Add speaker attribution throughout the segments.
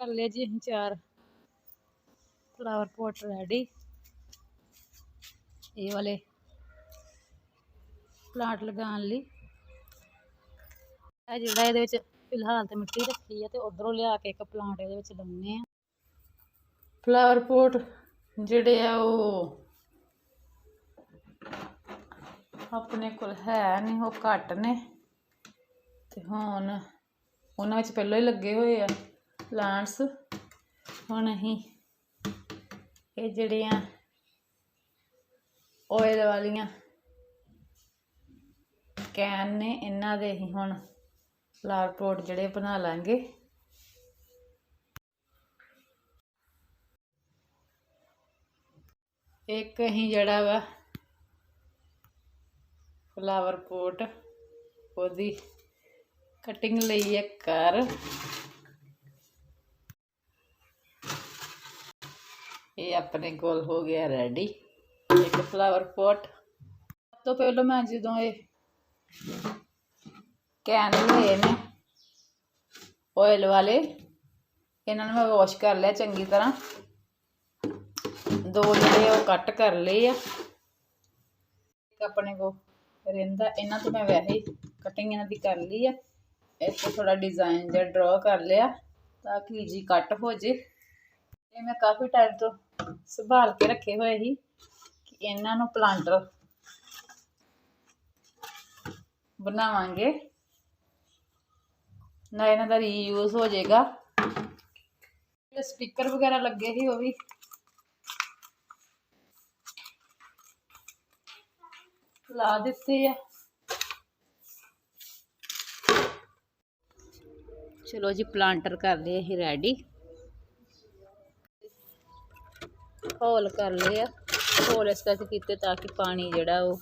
Speaker 1: ਕਰ ਲਿਆ ਜੀ ਅਸੀਂ ਚਾਰ ਫਲਾਵਰ ਪੋਟ ਰੈਡੀ ਇਹ ਵਾਲੇ ਪਲਾਂਟ ਲਗਾਉਣ ਲਈ। ਇਹ ਜਿਹੜਾ ਇਹਦੇ ਵਿੱਚ ਫਿਲਹਾਲ ਤੇ ਮਿੱਟੀ ਰੱਖੀ ਆ ਤੇ ਉਧਰੋਂ ਲਿਆ ਕੇ ਇੱਕ ਪਲਾਂਟ ਇਹਦੇ ਵਿੱਚ ਲਾਉਣੇ ਆ। ਫਲਾਵਰ ਪੋਟ ਜਿਹੜੇ ਆ ਉਹ ਆਪਣੇ ਕੋਲ ਹੈ ਨਹੀਂ, ਉਹ ਘੱਟ ਨੇ। ਤੇ ਹੁਣ ਉਹਨਾਂ ਵਿੱਚ ਪਹਿਲਾਂ ਹੀ ਲੱਗੇ ਹੋਏ ਆ। ਪਲਾਂਟਸ। ਹੁਣ ਅਸੀਂ ਇਹ ਜਿਹੜੀਆਂ ਆਇਲ ਵਾਲੀਆਂ ਕੈਨ ਨੇ, ਇਹਨਾਂ ਦੇ ਹੀ ਹੁਣ ਫਲਾਵਰ ਪੋਟ ਜਿਹੜੇ ਬਣਾ ਲਾਂਗੇ। ਇੱਕ ਅਸੀਂ ਜਿਹੜਾ ਵਾ ਫਲਾਵਰ ਪੋਟ ਉਹਦੀ ਕਟਿੰਗ ਲਈ ਹੈ ਕਰ ਇਹ ਆਪਣੇ ਕੋਲ ਹੋ ਗਿਆ ਰੈਡੀ ਇੱਕ ਫਲਾਵਰ ਪੋਟ ਸਭ ਤੋਂ ਪਹਿਲਾਂ ਮੈਂ ਜਦੋਂ ਇਹ ਕੈਨ ਲਏ ਨੇ ਆਇਲ ਵਾਲੇ ਇਹਨਾਂ ਨੂੰ ਮੈਂ ਵਾਸ਼ ਕਰ ਲਿਆ ਚੰਗੀ ਤਰ੍ਹਾਂ ਦੋ ਜਿਹੜੇ ਉਹ ਕੱਟ ਕਰ ਲਏ ਆ ਇੱਕ ਆਪਣੇ ਕੋ ਰਹਿੰਦਾ ਇਹਨਾਂ ਤੋਂ ਮੈਂ ਵੈਸੇ ਹੀ ਕਟਿੰਗ ਇਹਨਾਂ ਦੀ ਕਰ ਲਈ ਆ ਇਸ ਤੋਂ ਥੋੜਾ ਡਿਜ਼ਾਈਨ ਜਿਹਾ ਡਰਾ ਕਰ ਲਿਆ ਤਾਂ ਕਿ ਜੀ ਕੱਟ ਹੋ ਜੇ ਇਹ ਮੈਂ ਕਾਫੀ ਟਾਈਮ ਤੋਂ ਸੰਭਾਲ ਕੇ ਰੱਖੇ ਹੋਏ ਸੀ ਕਿ ਇਹਨਾਂ ਨੂੰ ਪਲਾਂਟਰ ਬਣਾਵਾਂਗੇ। ਨਾ ਇਹਨਾਂ ਦਾ ਰੀਯੂਜ਼ ਹੋ ਜਾਏਗਾ। ਸਪੀਕਰ ਵਗੈਰਾ ਲੱਗੇ ਸੀ ਉਹ ਵੀ। ਲਾ ਦਿੱਤੇ ਆ। ਚਲੋ ਜੀ ਪਲਾਂਟਰ ਕਰ ਲਏ ਅਸੀਂ ਰੈਡੀ ਹੋਲ ਕਰ ਲਏ ਆ। ਹੋਲ ਇਸ ਕਰਕੇ ਕੀਤੇ ਤਾਂ ਕਿ ਪਾਣੀ ਜਿਹੜਾ ਉਹ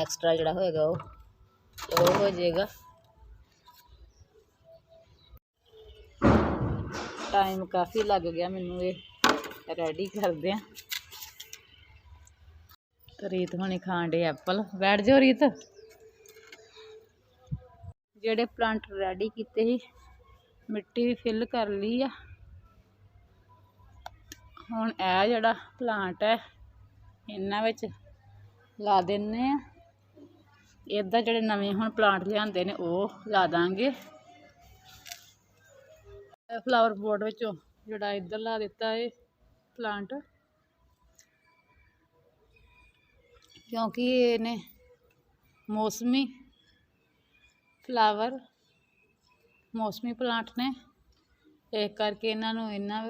Speaker 1: ਐਕਸਟਰਾ ਜਿਹੜਾ ਹੋਏਗਾ ਉਹ ਉਹ ਹੋ ਜਾਏਗਾ। ਟਾਈਮ ਕਾਫੀ ਲੱਗ ਗਿਆ ਮੈਨੂੰ ਇਹ ਰੈਡੀ ਕਰਦੇ ਆ ਰੀਤ ਹੁਣੀ ਖਾਣ ਡੇ ਐਪਲ ਬੈਠ ਜਾਓ ਰੀਤ ਜਿਹੜੇ ਪਲਾਂਟ ਰੈਡੀ ਕੀਤੇ ਸੀ, ਮਿੱਟੀ ਵੀ ਫਿਲ ਕਰ ਲਈ ਆ। ਹੁਣ ਇਹ ਜਿਹੜਾ ਪਲਾਂਟ ਹੈ, ਇਹਨਾਂ ਵਿੱਚ ਲਾ ਦਿੰਨੇ ਆ ਇੱਦਾਂ ਜਿਹੜੇ ਨਵੇਂ ਹੁਣ ਪਲਾਂਟ ਲਿਆਂਦੇ ਨੇ, ਉਹ ਲਾ ਦਾਂਗੇ। ਫਲਾਵਰ ਪੋਟ ਵਿੱਚੋਂ ਜਿਹੜਾ ਇੱਧਰ ਲਾ ਦਿੱਤਾ ਇਹ ਪਲਾਂਟ ਕਿਉਂਕਿ ਇਹਨੇ ਮੌਸਮੀ ਫਲਾਵਰ ਮੌਸਮੀ ਪਲਾਂਟ ਨੇ। ਇਸ ਕਰਕੇ ਇਹਨਾਂ ਨੂੰ ਇਹਨਾਂ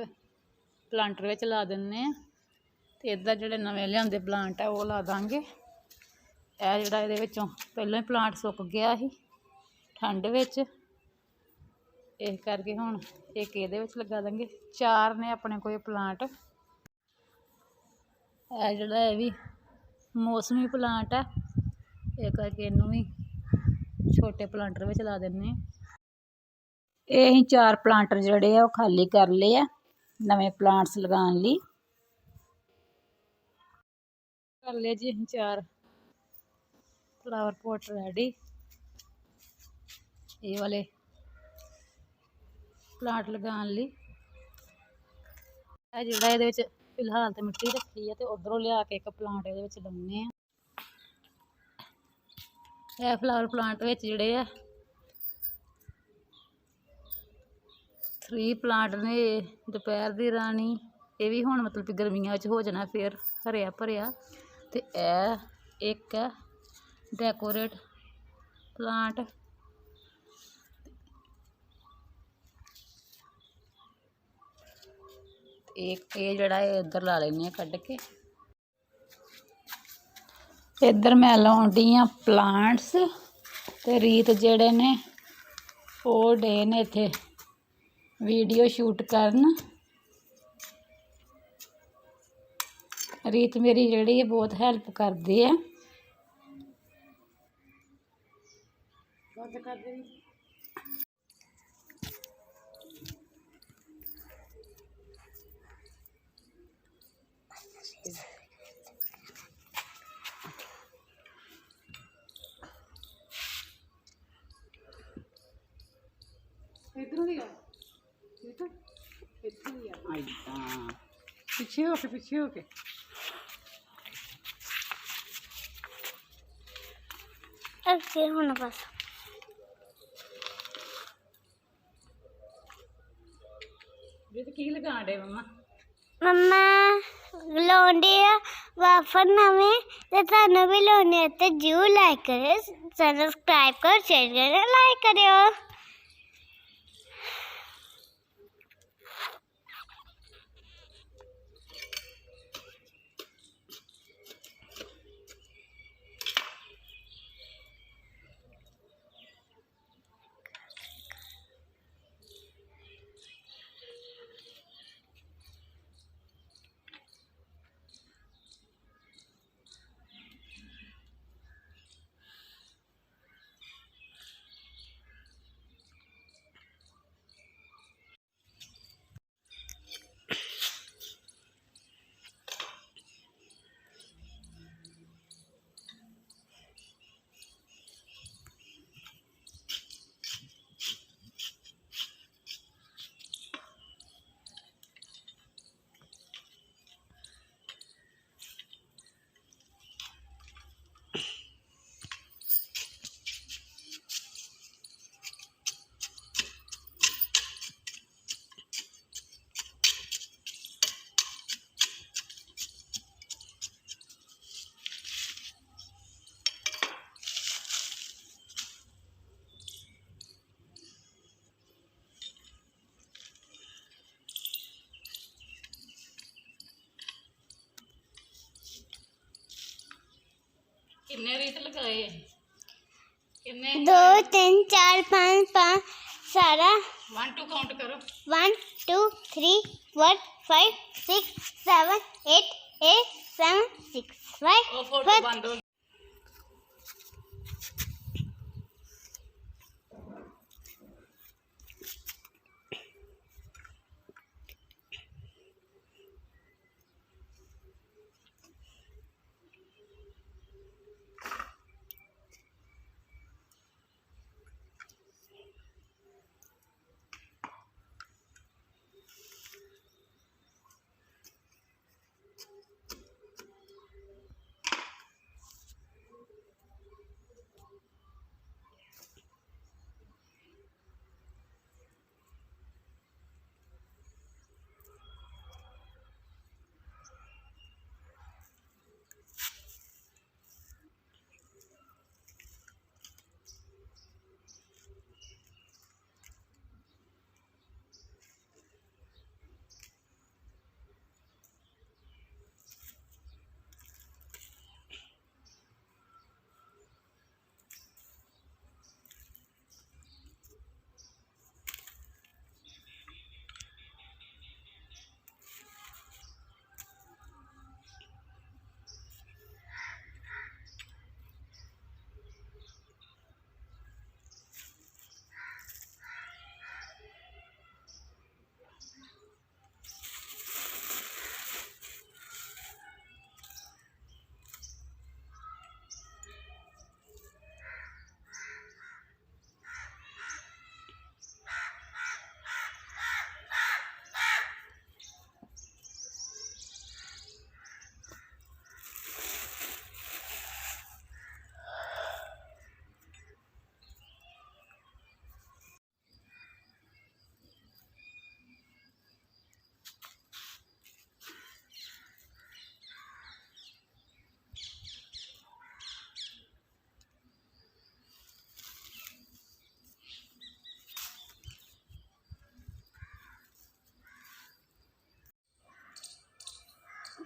Speaker 1: ਪਲਾਂਟਰ ਵਿੱਚ ਲਾ ਦਿੰਨੇ ਆ। ਤੇ ਇੱਧਰ ਜਿਹੜੇ ਨਵੇਂ ਲਿਆਂਦੇ ਪਲਾਂਟ ਆ, ਉਹ ਲਾ ਦਾਂਗੇ। ਇਹ ਜਿਹੜਾ ਇਹਦੇ ਵਿੱਚੋਂ ਪਹਿਲਾਂ ਹੀ ਪਲਾਂਟ ਸੁੱਕ ਗਿਆ ਸੀ, ਠੰਡ ਵਿੱਚ। ਇਸ ਕਰਕੇ ਹੁਣ ਇੱਕ ਇਹਦੇ ਵਿੱਚ ਲਗਾ ਦਾਂਗੇ। ਚਾਰ ਨੇ ਆਪਣੇ ਕੋਲ ਪਲਾਂਟ। ਇਹ ਜਿਹੜਾ ਇਹ ਵੀ ਮੌਸਮੀ ਪਲਾਂਟ ਹੈ ਇਹ ਕਰਕੇ ਇਹਨੂੰ ਵੀ ਛੋਟੇ ਪਲਾਂਟਰ ਵਿੱਚ ਲਾ ਦਿੰਨੇ ਇਹ ਅਸੀਂ ਚਾਰ ਪਲਾਂਟਰ ਜਿਹੜੇ ਆ, ਉਹ ਖਾਲੀ ਕਰ ਲਏ ਆ। ਨਵੇਂ ਪਲਾਂਟਸ ਲਗਾਉਣ ਲਈ। ਕਰ ਲਿਆ ਜੀ ਅਸੀਂ ਚਾਰ ਫਲਾਵਰ ਪੋਟ ਰੈਡੀ ਇਹ ਵਾਲੇ ਪਲਾਂਟ ਲਗਾਉਣ ਲਈ। ਇਹ ਜਿਹੜਾ ਇਹਦੇ ਵਿੱਚ ਫਿਲਹਾਲ ਤੇ ਮਿੱਟੀ ਰੱਖੀ ਹੈ ਤੇ ਉਧਰੋਂ ਲਿਆ ਕੇ ਇੱਕ ਪਲਾਂਟ ਇਹਦੇ ਵਿੱਚ ਲਾਉਣੇ ਆ। ਇਹ ਫਲਾਵਰ ਪਲਾਂਟ ਵਿੱਚ ਜਿਹੜੇ ਆ 3 ਪਲਾਂਟ ਨੇ, ਦੁਪਹਿਰ ਦੀ ਰਾਣੀ, ਇਹ ਵੀ ਹੁਣ ਮਤਲਬ ਕਿ ਗਰਮੀਆਂ ਵਿੱਚ ਹੋ ਜਾਣਾ ਫਿਰ, ਹਰਿਆ ਭਰਿਆ। ਤੇ ਇਹ ਇੱਕ ਹੈ ਡੈਕੋਰੇਟ ਪਲਾਂਟ ਇਹ ਇਹ ਜਿਹੜਾ ਇਹ ਇੱਧਰ ਲਾ ਲੈਂਦੇ ਆ ਕੱਢ ਕੇ। ਇੱਧਰ ਮੈਂ ਲਾਉਂਦੀ ਆ ਪਲਾਂਟਸ ਤੇ ਰੀਤ ਜਿਹੜੇ ਨੇ, ਉਹ ਡੇ ਨੇ ਇੱਥੇ। ਵੀਡੀਓ ਸ਼ੂਟ ਕਰਨ ਰੀਤ ਮੇਰੀ ਜਿਹੜੀ ਹੈ ਬਹੁਤ ਹੈਲਪ ਕਰਦੇ ਆ ਬੰਦ ਕਰ ਦੇ ਇਧਰੋਂ ਦੀ ਆ ਪੁੱਤ ਇੱਥੇ ਹੀ ਆ ਆਈਦਾ ਪਿੱਛੇ ਹੋ ਕੇ ਪਿੱਛੇ ਹੋ ਕੇ।
Speaker 2: ਅੱਗੇ ਹੁਣ ਬਸ।
Speaker 1: ਵੀ ਤੇ ਕੀ ਲਗਾਣ ਡੇ ਮਮਾ?
Speaker 2: ਮੰਮਾ ਲਾਉਂਦੇ ਆ ਵਾਫਰ ਨਵੇਂ ਤੇ ਤੁਹਾਨੂੰ ਵੀ ਲਾਉਣੇ ਆ ਤੇ ਜੂ ਲਾਈਕ ਕਰਿਓ ਸਬਸਕ੍ਰਾਈਬ ਕਰੋ ਸ਼ੇਅਰ ਕਰੋ ਲਾਈਕ ਕਰਿਓ।
Speaker 1: ਕਿੰਨੇ ਰੀਤ ਲਗਾਏ ਕਿੰਨੇ?
Speaker 2: 2 3 4 5 5 ਸਾਰਾ।
Speaker 1: 1 2 ਕਾਊਂਟ ਕਰੋ।
Speaker 2: 1 2 3 4 5 6 7 8 8 7 6 5
Speaker 1: ਉਹ ਫੋਟੋ ਬੰਦ ਹੋ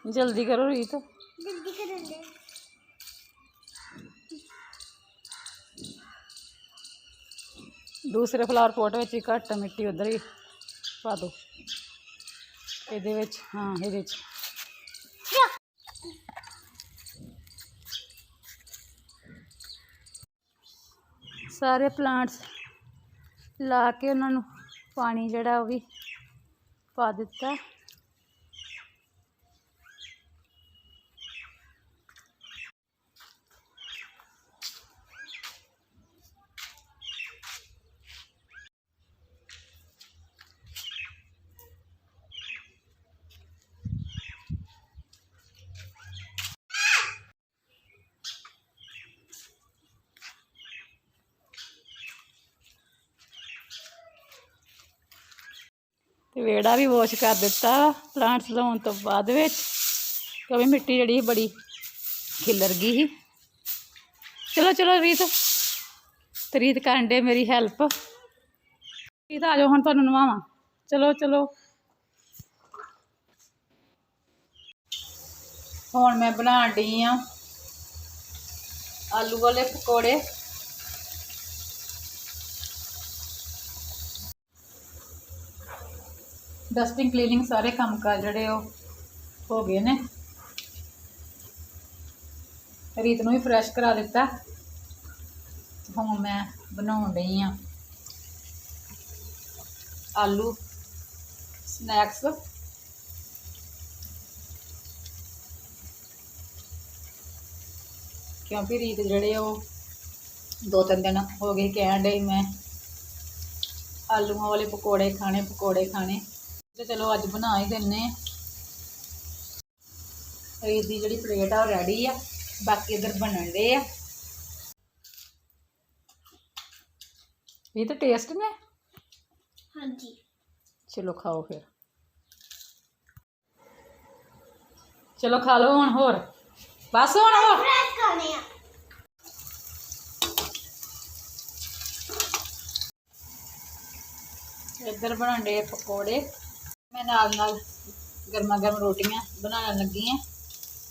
Speaker 1: ਜਲਦੀ ਕਰੋ ਰੀਤ।
Speaker 2: ਜਲਦੀ ਕਰਨ ਦੇ।
Speaker 1: ਦੂਸਰੇ ਫਲਾਵਰ ਪੋਟ ਵਿੱਚ ਹੀ ਘੱਟ ਮਿੱਟੀ ਉਧਰ ਹੀ ਪਾ ਦਿਓ ਇਹਦੇ ਵਿੱਚ ਹਾਂ ਇਹਦੇ ਵਿੱਚ। ਸਾਰੇ ਪਲਾਂਟਸ ਲਾ ਕੇ ਉਹਨਾਂ ਨੂੰ ਪਾਣੀ ਜਿਹੜਾ ਉਹ ਵੀ ਪਾ ਦਿੱਤਾ। ਤੇ ਵਿਹੜਾ ਵੀ ਵਾਸ਼ ਕਰ ਦਿੱਤਾ ਪਲਾਂਟਸ ਲਾਉਣ ਤੋਂ ਬਾਅਦ ਵਿੱਚ। ਕਿਉਂਕਿ ਮਿੱਟੀ ਜਿਹੜੀ ਬੜੀ ਖਿਲਰ ਗਈ ਸੀ। ਚਲੋ ਚਲੋ ਰੀਤ ਤਰੀਤ ਕਰਨ ਦੇ ਮੇਰੀ ਹੈਲਪ ਰੀਤ, ਆ ਜਾਓ, ਹੁਣ ਤੁਹਾਨੂੰ ਨਵਾਵਾਂ। ਚਲੋ ਚਲੋ। ਹੁਣ ਮੈਂ ਬਣਾਉਣ ਡਈ ਆ ਆਲੂ ਵਾਲੇ ਪਕੌੜੇ। ਡਸਟਿੰਗ ਕਲੀਨਿੰਗ ਸਾਰੇ ਕੰਮ ਕਾਰ ਜਿਹੜੇ ਉਹ ਹੋ ਗਏ ਨੇ। ਰੀਤ ਨੂੰ ਵੀ ਫਰੈਸ਼ ਕਰਾ ਦਿੱਤਾ। ਹੁਣ ਮੈਂ ਬਣਾਉਣ ਡਈ ਆ ਆਲੂ ਸਨੈਕਸ ਕਿਉਂਕਿ ਰੀਤ ਜਿਹੜੇ ਉਹ ਦੋ ਤਿੰਨ ਦਿਨ ਹੋ ਗਏ ਕਹਿਣ ਡਈ ਮੈਂ, ਆਲੂਆਂ ਵਾਲੇ ਪਕੌੜੇ ਖਾਣੇ ਪਕੌੜੇ ਖਾਣੇ। ਤੇ ਚਲੋ ਅੱਜ ਬਣਾ ਹੀ ਦਿੰਨੇ ਆ। ਰੀਤ ਦੀ ਜਿਹੜੀ ਪਲੇਟ ਆ ਉਹ ਰੈਡੀ ਆ। ਬਾਕੀ ਇਧਰ ਬਣਨ ਦੇ ਆ। ਇਹ ਤਾਂ ਟੇਸਟ ਨੇ?
Speaker 2: ਹਾਂਜੀ।
Speaker 1: ਚਲੋ ਖਾਓ ਫਿਰ। ਚਲੋ ਖਾ ਲਓ ਹੁਣ ਹੋਰ। ਬਸ ਹੁਣ ਹੋਰ।
Speaker 2: ਆ।
Speaker 1: ਇੱਧਰ ਬਣਨ ਦੇ ਪਕੌੜੇ। ਮੈਂ ਨਾਲ ਨਾਲ ਗਰਮਾ ਗਰਮ ਰੋਟੀਆਂ ਬਣਾਉਣ ਲੱਗੀ ਹਾਂ,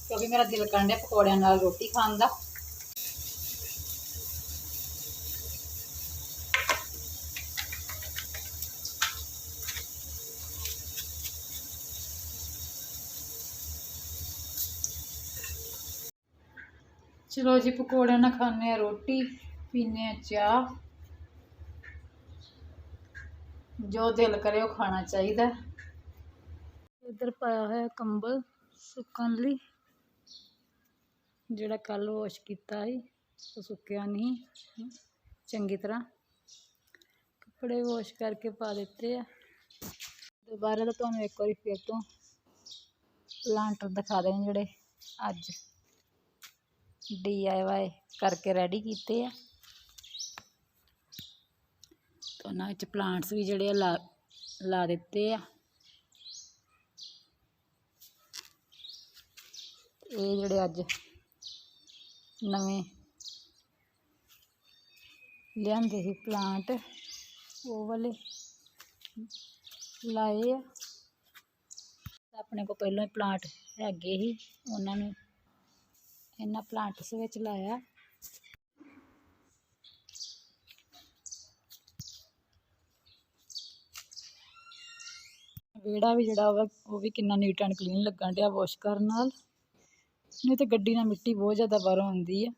Speaker 1: ਕਿਉਂਕਿ ਮੇਰਾ ਦਿਲ ਕਰਨ ਡਿਆ ਪਕੌੜਿਆਂ ਨਾਲ ਰੋਟੀ ਖਾਣ ਦਾ। ਚਲੋ ਜੀ, ਪਕੌੜਿਆਂ ਨਾਲ ਖਾਂਦੇ ਆ ਰੋਟੀ ਪੀਨੇ ਆ ਚਾਹ। ਜੋ ਦਿਲ ਕਰੇ ਉਹ ਖਾਣਾ ਚਾਹੀਦਾ। ਇੱਧਰ ਪਾਇਆ ਹੋਇਆ ਕੰਬਲ ਸੁੱਕਣ ਲਈ ਜਿਹੜਾ ਕੱਲ ਵਾਸ਼ ਕੀਤਾ ਸੀ ਉਹ ਸੁੱਕਿਆ ਨਹੀਂ ਚੰਗੀ ਤਰ੍ਹਾਂ ਕੱਪੜੇ ਵਾਸ਼ ਕਰਕੇ ਪਾ ਦਿੱਤੇ ਆ ਦੁਬਾਰਾ ਤਾਂ ਤੁਹਾਨੂੰ ਇੱਕ ਵਾਰੀ ਫਿਰ ਤੋਂ ਪਲਾਂਟਰ ਦਿਖਾ ਦੇਣ ਜਿਹੜੇ ਅੱਜ ਡੀਆਈਵਾਈ ਕਰਕੇ ਰੈਡੀ ਕੀਤੇ ਆ ਤੇ ਉਹਨਾਂ ਵਿੱਚ ਪਲਾਂਟਸ ਵੀ ਜਿਹੜੇ ਆ ਲਾ ਲਾ ਦਿੱਤੇ ਆ ਇਹ ਜਿਹੜੇ ਅੱਜ ਨਵੇਂ ਲਿਆਂਦੇ ਸੀ ਪਲਾਂਟ ਉਹ ਵਾਲੇ ਲਾਏ ਆ। ਆਪਣੇ ਕੋਲ ਪਹਿਲਾਂ ਹੀ ਪਲਾਂਟ ਹੈਗੇ ਸੀ, ਉਹਨਾਂ ਨੂੰ ਇਹਨਾਂ ਪਲਾਂਟਸ ਵਿੱਚ ਲਾਇਆ। ਵਿਹੜਾ ਵੀ ਜਿਹੜਾ ਵਾ, ਉਹ ਵੀ ਕਿੰਨਾ ਨੀਟ ਐਂਡ ਕਲੀਨ ਲੱਗਣ ਡਿਆ ਵਾਸ਼ ਕਰਨ ਨਾਲ। ਨਹੀਂ ਤੇ ਗੱਡੀ ਨਾਲ ਮਿੱਟੀ ਬਹੁਤ ਜ਼ਿਆਦਾ ਬਾਹਰੋਂ ਆਉਂਦੀ ਆ।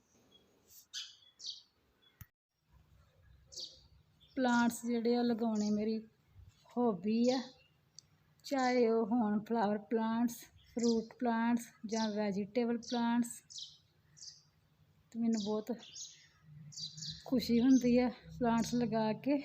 Speaker 1: ਪਲਾਂਟਸ ਜਿਹੜੇ ਆ ਲਗਾਉਣੇ ਮੇਰੀ ਹੌਬੀ ਆ। ਚਾਹੇ ਉਹ ਹੋਣ ਫਲਾਵਰ ਪਲਾਂਟਸ ਫਰੂਟ ਪਲਾਂਟਸ ਜਾਂ ਵੈਜੀਟੇਬਲ ਪਲਾਂਟਸ ਤੇ ਮੈਨੂੰ ਬਹੁਤ ਖੁਸ਼ੀ ਹੁੰਦੀ ਹੈ ਪਲਾਂਟਸ ਲਗਾ ਕੇ।